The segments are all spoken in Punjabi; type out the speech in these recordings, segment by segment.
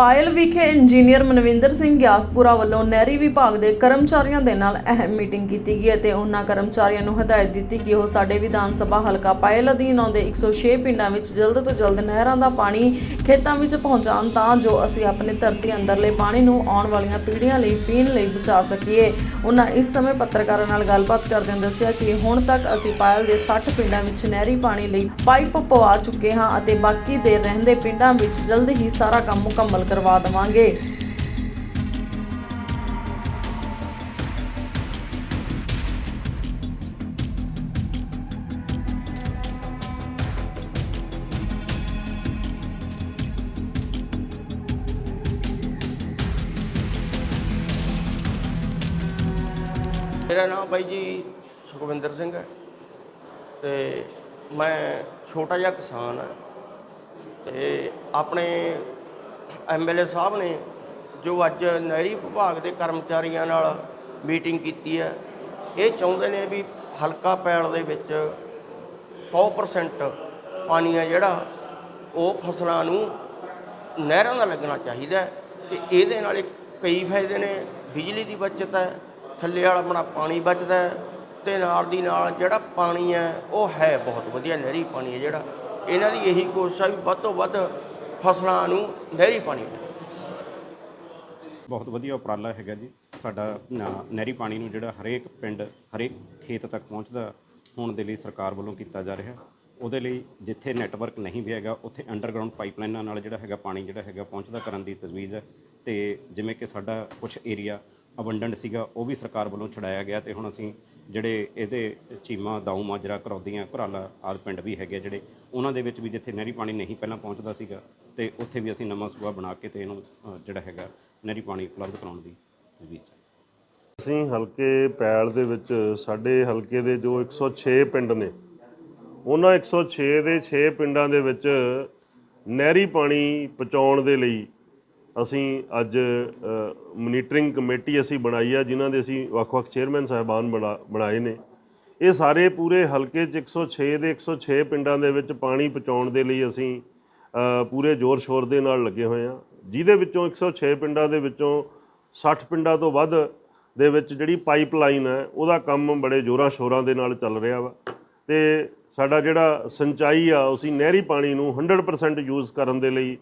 ਪਾਇਲ ਵਿਖੇ ਇੰਜੀਨੀਅਰ ਮਨਵਿੰਦਰ ਸਿੰਘ ਗਿਆਸਪੁਰਾ ਵੱਲੋਂ ਨਹਿਰੀ ਵਿਭਾਗ ਦੇ ਕਰਮਚਾਰੀਆਂ ਦੇ ਨਾਲ ਅਹਿਮ ਮੀਟਿੰਗ ਕੀਤੀ ਗਈ ਅਤੇ ਉਹਨਾਂ ਕਰਮਚਾਰੀਆਂ ਨੂੰ ਹਦਾਇਤ ਦਿੱਤੀ ਕਿ ਉਹ ਸਾਡੇ ਵਿਧਾਨ ਸਭਾ ਹਲਕਾ ਪਾਇਲ ਅਧੀਨ ਆਉਂਦੇ 106 ਪਿੰਡਾਂ ਵਿੱਚ ਜਲਦ ਤੋਂ ਜਲਦ ਨਹਿਰਾਂ ਦਾ ਪਾਣੀ ਖੇਤਾਂ ਵਿੱਚ ਪਹੁੰਚਾਉਣ ਤਾਂ ਜੋ ਅਸੀਂ ਆਪਣੇ ਧਰਤੀ ਅੰਦਰਲੇ ਪਾਣੀ ਨੂੰ ਆਉਣ ਵਾਲੀਆਂ ਪੀੜ੍ਹੀਆਂ ਲਈ ਪੀਣ ਲਈ ਬਚਾ ਸਕੀਏ। ਉਹਨਾਂ ਇਸ ਸਮੇਂ ਪੱਤਰਕਾਰਾਂ ਨਾਲ ਗੱਲਬਾਤ ਕਰਦਿਆਂ ਦੱਸਿਆ ਕਿ ਹੁਣ ਤੱਕ ਅਸੀਂ ਪਾਇਲ ਦੇ 60 ਪਿੰਡਾਂ ਵਿੱਚ ਨਹਿਰੀ ਪਾਣੀ ਲਈ ਪਾਈਪ ਪਵਾ ਚੁੱਕੇ ਹਾਂ ਅਤੇ ਬਾਕੀ ਦੇ ਰਹਿੰਦੇ ਪਿੰਡਾਂ ਵਿੱਚ ਜਲਦ ਹੀ ਸਾਰਾ ਕੰਮ ਮੁਕੰਮਲ ਕਰਵਾ ਦੇਵਾਂਗੇ। ਮੇਰਾ ਨਾਮ ਬਾਈ ਜੀ ਸੁਖਵਿੰਦਰ ਸਿੰਘ ਹੈ ਤੇ ਮੈਂ ਛੋਟਾ ਜਿਹਾ ਕਿਸਾਨ ਹਾਂ ਤੇ ਆਪਣੇ ਐਮਐਲਏ ਸਾਹਿਬ ਨੇ ਜੋ ਅੱਜ ਨਹਿਰੀ ਵਿਭਾਗ ਦੇ ਕਰਮਚਾਰੀਆਂ ਨਾਲ ਮੀਟਿੰਗ ਕੀਤੀ ਹੈ, ਇਹ ਚਾਹੁੰਦੇ ਨੇ ਵੀ ਹਲਕਾ ਪੈਲ ਦੇ ਵਿੱਚ 100% ਪਾਣੀ ਹੈ ਜਿਹੜਾ, ਉਹ ਫਸਲਾਂ ਨੂੰ ਨਹਿਰਾਂ ਦਾ ਲੱਗਣਾ ਚਾਹੀਦਾ ਹੈ ਤੇ ਇਹਦੇ ਨਾਲ ਕਈ ਫਾਇਦੇ ਨੇ। ਬਿਜਲੀ ਦੀ ਬਚਤ ਹੈ, ਥੱਲੇ ਵਾਲਾ ਆਪਣਾ ਪਾਣੀ ਬਚਦਾ ਹੈ ਤੇ ਨਾਲ ਦੀ ਨਾਲ ਜਿਹੜਾ ਪਾਣੀ ਹੈ, ਉਹ ਹੈ ਬਹੁਤ ਵਧੀਆ ਨਹਿਰੀ ਪਾਣੀ ਹੈ ਜਿਹੜਾ। ਇਹਨਾਂ ਦੀ ਇਹੀ ਕੋਸ਼ਿਸ਼ ਹੈ ਵੀ ਵੱਧ ਤੋਂ ਵੱਧ ਫਸਲਾਂ ਨੂੰ ਨਹਿਰੀ ਪਾਣੀ ਬਹੁਤ ਵਧੀਆ ਉਪਰਾਲਾ ਹੈਗਾ ਜੀ। ਸਾਡਾ ਨਹਿਰੀ ਪਾਣੀ ਨੂੰ ਜਿਹੜਾ ਹਰੇਕ ਪਿੰਡ, ਹਰੇਕ ਖੇਤ ਤੱਕ ਪਹੁੰਚਦਾ, ਹੋਣ ਦੇ ਲਈ ਸਰਕਾਰ ਵੱਲੋਂ ਕੀਤਾ ਜਾ ਰਿਹਾ। ਉਹਦੇ ਲਈ ਜਿੱਥੇ ਨੈਟਵਰਕ ਨਹੀਂ ਵੀ ਹੈਗਾ, ਉੱਥੇ ਅੰਡਰਗਰਾਉਂਡ ਪਾਈਪਲਾਈਨਾਂ ਨਾਲ ਜਿਹੜਾ ਹੈਗਾ ਪਾਣੀ ਜਿਹੜਾ ਹੈਗਾ ਪਹੁੰਚਦਾ ਕਰਨ ਦੀ ਤਜਵੀਜ਼ ਹੈ। ਤੇ ਜਿਵੇਂ ਕਿ ਸਾਡਾ ਕੁਝ ਏਰੀਆ ਅਬੰਡੈਂਟ ਸੀਗਾ ਉਹ ਵੀ ਸਰਕਾਰ ਵੱਲੋਂ ਛਡਾਇਆ ਗਿਆ ਤੇ ਹੁਣ ਅਸੀਂ ਜਿਹੜੇ ਇਹਦੇ ਚੀਮਾ ਦਾਊ ਮਾਜਰਾ ਕਰੌਦੀਆਂ ਘਰਾਲਾ ਆਦਿ ਪਿੰਡ ਵੀ ਹੈਗੇ ਆ ਜਿਹੜੇ ਉਹਨਾਂ ਦੇ ਵਿੱਚ ਵੀ ਜਿੱਥੇ ਨਹਿਰੀ ਪਾਣੀ ਨਹੀਂ ਪਹਿਲਾਂ ਪਹੁੰਚਦਾ ਸੀਗਾ ਤੇ ਉੱਥੇ ਵੀ ਅਸੀਂ ਨਵਾਂ ਸੂਆ ਬਣਾ ਕੇ ਤੇ ਇਹਨੂੰ ਅ, ਜਿਹੜਾ ਹੈਗਾ ਨਹਿਰੀ ਪਾਣੀ ਉਪਲਬਧ ਕਰਾਉਣ ਦੀ ਵੀ ਅਸੀਂ ਹਲਕੇ ਪੈਲ ਦੇ ਵਿੱਚ ਸਾਡੇ ਹਲਕੇ ਦੇ ਜੋ 106 ਪਿੰਡ ਨੇ ਉਹਨਾਂ 106 ਦੇ 6 ਪਿੰਡਾਂ ਦੇ ਵਿੱਚ ਨਹਿਰੀ ਪਾਣੀ ਪਹੁੰਚਾਉਣ ਦੇ ਲਈ ਅਸੀਂ ਅੱਜ ਮੋਨੀਟਰਿੰਗ ਕਮੇਟੀ ਅਸੀਂ ਬਣਾਈ ਆ, ਜਿਨ੍ਹਾਂ ਦੇ ਅਸੀਂ ਵੱਖ-ਵੱਖ ਚੇਅਰਮੈਨ ਸਾਹਿਬਾਨ ਬਣਾ- ਬਣਾਏ ਨੇ। ਇਹ ਸਾਰੇ ਪੂਰੇ ਹਲਕੇ 'ਚ 106 ਦੇ 106 ਪਿੰਡਾਂ ਦੇ ਵਿੱਚ ਪਾਣੀ ਪਹੁੰਚਾਉਣ ਦੇ ਲਈ ਅਸੀਂ ਪੂਰੇ ਜ਼ੋਰ ਸ਼ੋਰ ਦੇ ਨਾਲ ਲੱਗੇ ਹੋਏ ਆ। ਜਿਹਦੇ ਵਿੱਚੋਂ 106 ਪਿੰਡਾਂ ਦੇ ਵਿੱਚੋਂ 60 ਪਿੰਡਾਂ ਤੋਂ ਵੱਧ ਦੇ ਵਿੱਚ ਜਿਹੜੀ ਪਾਈਪਲਾਈਨ ਹੈ, ਉਹਦਾ ਕੰਮ ਬੜੇ ਜ਼ੋਰਾਂ ਸ਼ੋਰਾਂ ਦੇ ਨਾਲ ਚੱਲ ਰਿਹਾ ਵਾ। ਤੇ ਸਾਡਾ ਜਿਹੜਾ ਸਿੰਚਾਈ ਆ ਅਸੀਂ ਨਹਿਰੀ ਪਾਣੀ ਨੂੰ 100% ਯੂਜ਼ ਕਰਨ ਦੇ ਲਈ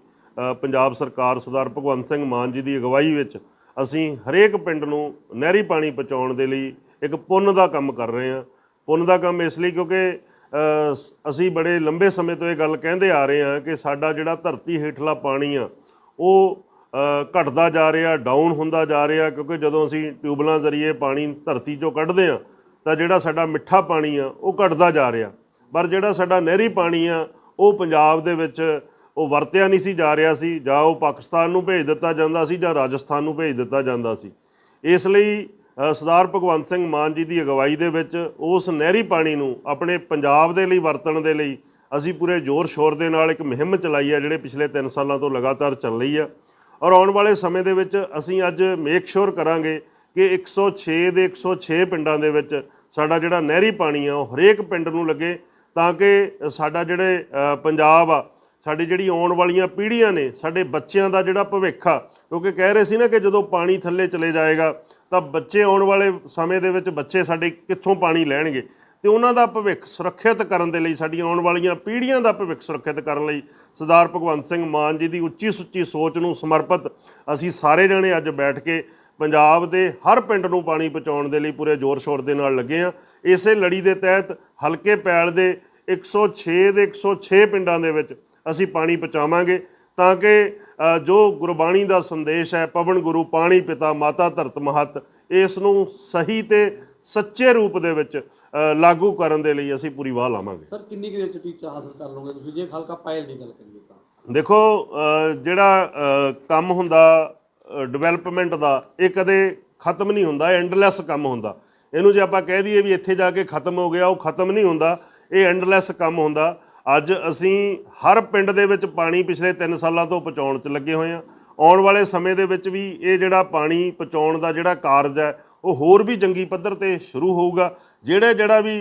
ਪੰਜਾਬ ਸਰਕਾਰ ਸਰਦਾਰ ਭਗਵੰਤ ਸਿੰਘ ਮਾਨ ਜੀ ਦੀ ਅਗਵਾਈ ਵਿੱਚ ਅਸੀਂ ਹਰੇਕ ਪਿੰਡ ਨੂੰ ਨਹਿਰੀ ਪਾਣੀ ਪਹੁੰਚਾਉਣ ਦੇ ਲਈ ਇੱਕ ਪੁੰਨ ਦਾ ਕੰਮ ਕਰ ਰਹੇ ਹਾਂ। ਪੁੰਨ ਦਾ ਕੰਮ ਇਸ ਲਈ ਕਿਉਂਕਿ ਅਸੀਂ ਬੜੇ ਲੰਬੇ ਸਮੇਂ ਤੋਂ ਇਹ ਗੱਲ ਕਹਿੰਦੇ ਆ ਰਹੇ ਹਾਂ ਕਿ ਸਾਡਾ ਜਿਹੜਾ ਧਰਤੀ ਹੇਠਲਾ ਪਾਣੀ ਆ ਉਹ ਅ, ਘਟਦਾ ਜਾ ਰਿਹਾ ਡਾਊਨ ਹੁੰਦਾ ਜਾ ਰਿਹਾ ਕਿਉਂਕਿ ਜਦੋਂ ਅਸੀਂ ਟਿਊਬਲਾਂ ਜ਼ਰੀਏ ਪਾਣੀ ਧਰਤੀ ਚੋਂ ਕੱਢਦੇ ਆ ਤਾਂ ਜਿਹੜਾ ਸਾਡਾ ਮਿੱਠਾ ਪਾਣੀ ਆ ਉਹ ਘਟਦਾ ਜਾ ਰਿਹਾ। ਪਰ ਜਿਹੜਾ ਸਾਡਾ ਨਹਿਰੀ ਪਾਣੀ ਆ ਉਹ ਪੰਜਾਬ ਦੇ ਵਿੱਚ ਉਹ ਵਰਤਿਆ ਨਹੀਂ ਸੀ ਜਾ ਰਿਹਾ ਸੀ, ਜਾਂ ਉਹ ਪਾਕਿਸਤਾਨ ਨੂੰ ਭੇਜ ਦਿੱਤਾ ਜਾਂਦਾ ਸੀ ਜਾਂ ਰਾਜਸਥਾਨ ਨੂੰ ਭੇਜ ਦਿੱਤਾ ਜਾਂਦਾ ਸੀ। ਇਸ ਲਈ ਸਰਦਾਰ ਭਗਵੰਤ ਸਿੰਘ ਮਾਨ ਜੀ ਦੀ ਅਗਵਾਈ ਦੇ ਵਿੱਚ ਉਸ ਨਹਿਰੀ ਪਾਣੀ ਨੂੰ ਆਪਣੇ ਪੰਜਾਬ ਦੇ ਲਈ ਵਰਤਣ ਦੇ ਲਈ ਅਸੀਂ ਪੂਰੇ ਜ਼ੋਰ ਸ਼ੋਰ ਦੇ ਨਾਲ ਇੱਕ ਮੁਹਿੰਮ ਚਲਾਈ ਹੈ, ਜਿਹੜੇ ਪਿਛਲੇ 3 ਸਾਲਾਂ ਤੋਂ ਲਗਾਤਾਰ ਚੱਲ ਰਹੀ ਆ ਔਰ ਆਉਣ ਵਾਲੇ ਸਮੇਂ ਦੇ ਵਿੱਚ ਅਸੀਂ ਅੱਜ ਮੇਕ ਸ਼ੋਰ ਕਰਾਂਗੇ ਕਿ 106 ਦੇ 106 ਪਿੰਡਾਂ ਦੇ ਵਿੱਚ ਸਾਡਾ ਜਿਹੜਾ ਨਹਿਰੀ ਪਾਣੀ ਆ, ਉਹ ਹਰੇਕ ਪਿੰਡ ਨੂੰ ਲੱਗੇ, ਤਾਂ ਕਿ ਸਾਡਾ ਜਿਹੜੇ ਪੰਜਾਬ ਆ ਸਾਡੀ ਜਿਹੜੀ ਆਉਣ ਵਾਲੀਆਂ ਪੀੜ੍ਹੀਆਂ ਨੇ, ਸਾਡੇ ਬੱਚਿਆਂ ਦਾ ਜਿਹੜਾ ਭਵਿੱਖ ਆ, ਕਿਉਂਕਿ ਕਹਿ ਰਹੇ ਸੀ ਨਾ ਕਿ ਜਦੋਂ ਪਾਣੀ ਥੱਲੇ ਚਲੇ ਜਾਏਗਾ, ਤਾਂ ਬੱਚੇ ਆਉਣ ਵਾਲੇ ਸਮੇਂ ਦੇ ਵਿੱਚ ਬੱਚੇ ਸਾਡੇ ਕਿੱਥੋਂ ਪਾਣੀ ਲੈਣਗੇ? ਤੇ ਉਹਨਾਂ ਦਾ ਭਵਿੱਖ ਸੁਰੱਖਿਅਤ ਕਰਨ ਦੇ ਲਈ, ਸਾਡੀਆਂ ਆਉਣ ਵਾਲੀਆਂ ਪੀੜ੍ਹੀਆਂ ਦਾ ਭਵਿੱਖ ਸੁਰੱਖਿਅਤ ਕਰਨ ਲਈ ਸਰਦਾਰ ਭਗਵੰਤ ਸਿੰਘ ਮਾਨ ਜੀ ਦੀ ਉੱਚੀ ਸੁੱਚੀ ਸੋਚ ਨੂੰ ਸਮਰਪਿਤ ਅਸੀਂ ਸਾਰੇ ਜਣੇ ਅੱਜ ਬੈਠ ਕੇ ਪੰਜਾਬ ਦੇ ਹਰ ਪਿੰਡ ਨੂੰ ਪਾਣੀ ਪਹੁੰਚਾਉਣ ਦੇ ਲਈ ਪੂਰੇ ਜ਼ੋਰ ਸ਼ੋਰ ਦੇ ਨਾਲ ਲੱਗੇ ਆ ਇਸੇ ਲੜੀ ਦੇ ਤਹਿਤ ਹਲਕੇ ਪੈਲ ਦੇ 106 ਦੇ 106 ਪਿੰਡਾਂ ਦੇ ਵਿੱਚ ਅਸੀਂ ਪਾਣੀ ਪਹੁੰਚਾਵਾਂਗੇ ਤਾਂ ਕਿ ਜੋ ਗੁਰਬਾਣੀ ਦਾ ਸੰਦੇਸ਼ ਹੈ ਪਵਨ ਗੁਰੂ ਪਾਣੀ ਪਿਤਾ ਮਾਤਾ ਧਰਤ ਮਹਤ ਇਸ ਨੂੰ ਸਹੀ ਤੇ ਸੱਚੇ ਰੂਪ ਦੇ ਵਿੱਚ ਲਾਗੂ ਕਰਨ ਦੇ ਲਈ ਅਸੀਂ ਪੂਰੀ ਵਾਹ ਲਾਵਾਂਗੇ। ਸਰ ਕਿੰਨੀ ਕੁ ਦੇਰ ਚ ਟੀਚਾ ਹਾਸਲ ਕਰ ਲਓਗੇ ਤੁਸੀਂ? ਜੇ ਹਲਕਾ ਪਾਇਲ ਦੀ ਗੱਲ ਕਰੀਏ ਤਾਂ। ਦੇਖੋ ਜਿਹੜਾ ਕੰਮ ਹੁੰਦਾ ਡਿਵੈਲਪਮੈਂਟ ਦਾ ਇਹ ਕਦੇ ਖਤਮ ਨਹੀਂ ਹੁੰਦਾ ਐਂਡਲੈਸ ਕੰਮ ਹੁੰਦਾ। ਇਹਨੂੰ ਜੇ ਆਪਾਂ ਕਹਿ ਦਈਏ ਵੀ ਇੱਥੇ ਜਾ ਕੇ ਖਤਮ ਹੋ ਗਿਆ ਉਹ ਖਤਮ ਨਹੀਂ ਹੁੰਦਾ ਇਹ ਐਂਡਲੈਸ ਕੰਮ ਹੁੰਦਾ। ਅੱਜ ਅਸੀਂ ਹਰ ਪਿੰਡ ਦੇ ਵਿੱਚ ਪਾਣੀ ਪਿਛਲੇ 3 ਸਾਲਾਂ ਤੋਂ ਪਹੁੰਚਾਉਣ 'ਚ ਲੱਗੇ ਹੋਏ ਹਾਂ। ਆਉਣ ਵਾਲੇ ਸਮੇਂ ਦੇ ਵਿੱਚ ਵੀ ਇਹ ਜਿਹੜਾ ਪਾਣੀ ਪਹੁੰਚਾਉਣ ਦਾ ਜਿਹੜਾ ਕਾਰਜ ਹੈ, ਉਹ ਹੋਰ ਵੀ ਜੰਗੀ ਪੱਧਰ ਤੇ ਸ਼ੁਰੂ ਹੋਊਗਾ। ਜਿਹੜੇ ਜਿਹੜਾ ਵੀ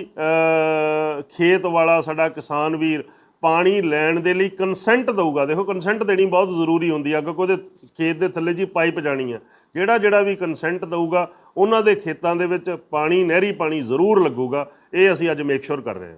ਖੇਤ ਵਾਲਾ ਸਾਡਾ ਕਿਸਾਨ ਵੀਰ ਪਾਣੀ ਲੈਣ ਦੇ ਲਈ ਕੰਸੈਂਟ ਦੇਊਗਾ। ਦੇਖੋ ਕੰਸੈਂਟ ਦੇਣੀ ਬਹੁਤ ਜ਼ਰੂਰੀ ਹੁੰਦੀ ਹੈ ਕਿਉਂਕਿ ਉਹਦੇ ਖੇਤ ਦੇ ਥੱਲੇ ਜੀ ਪਾਈਪ ਜਾਣੀ ਹੈ ਜਿਹੜਾ ਜਿਹੜਾ ਵੀ ਕੰਸੈਂਟ ਦੇਊਗਾ, ਉਹਨਾਂ ਦੇ ਖੇਤਾਂ ਦੇ ਵਿੱਚ ਪਾਣੀ, ਨਹਿਰੀ ਪਾਣੀ ਜ਼ਰੂਰ ਲੱਗੂਗਾ। ਇਹ ਅਸੀਂ ਅੱਜ ਮੇਕ ਸ਼ੋਰ ਕਰ ਰਹੇ ਹਾਂ।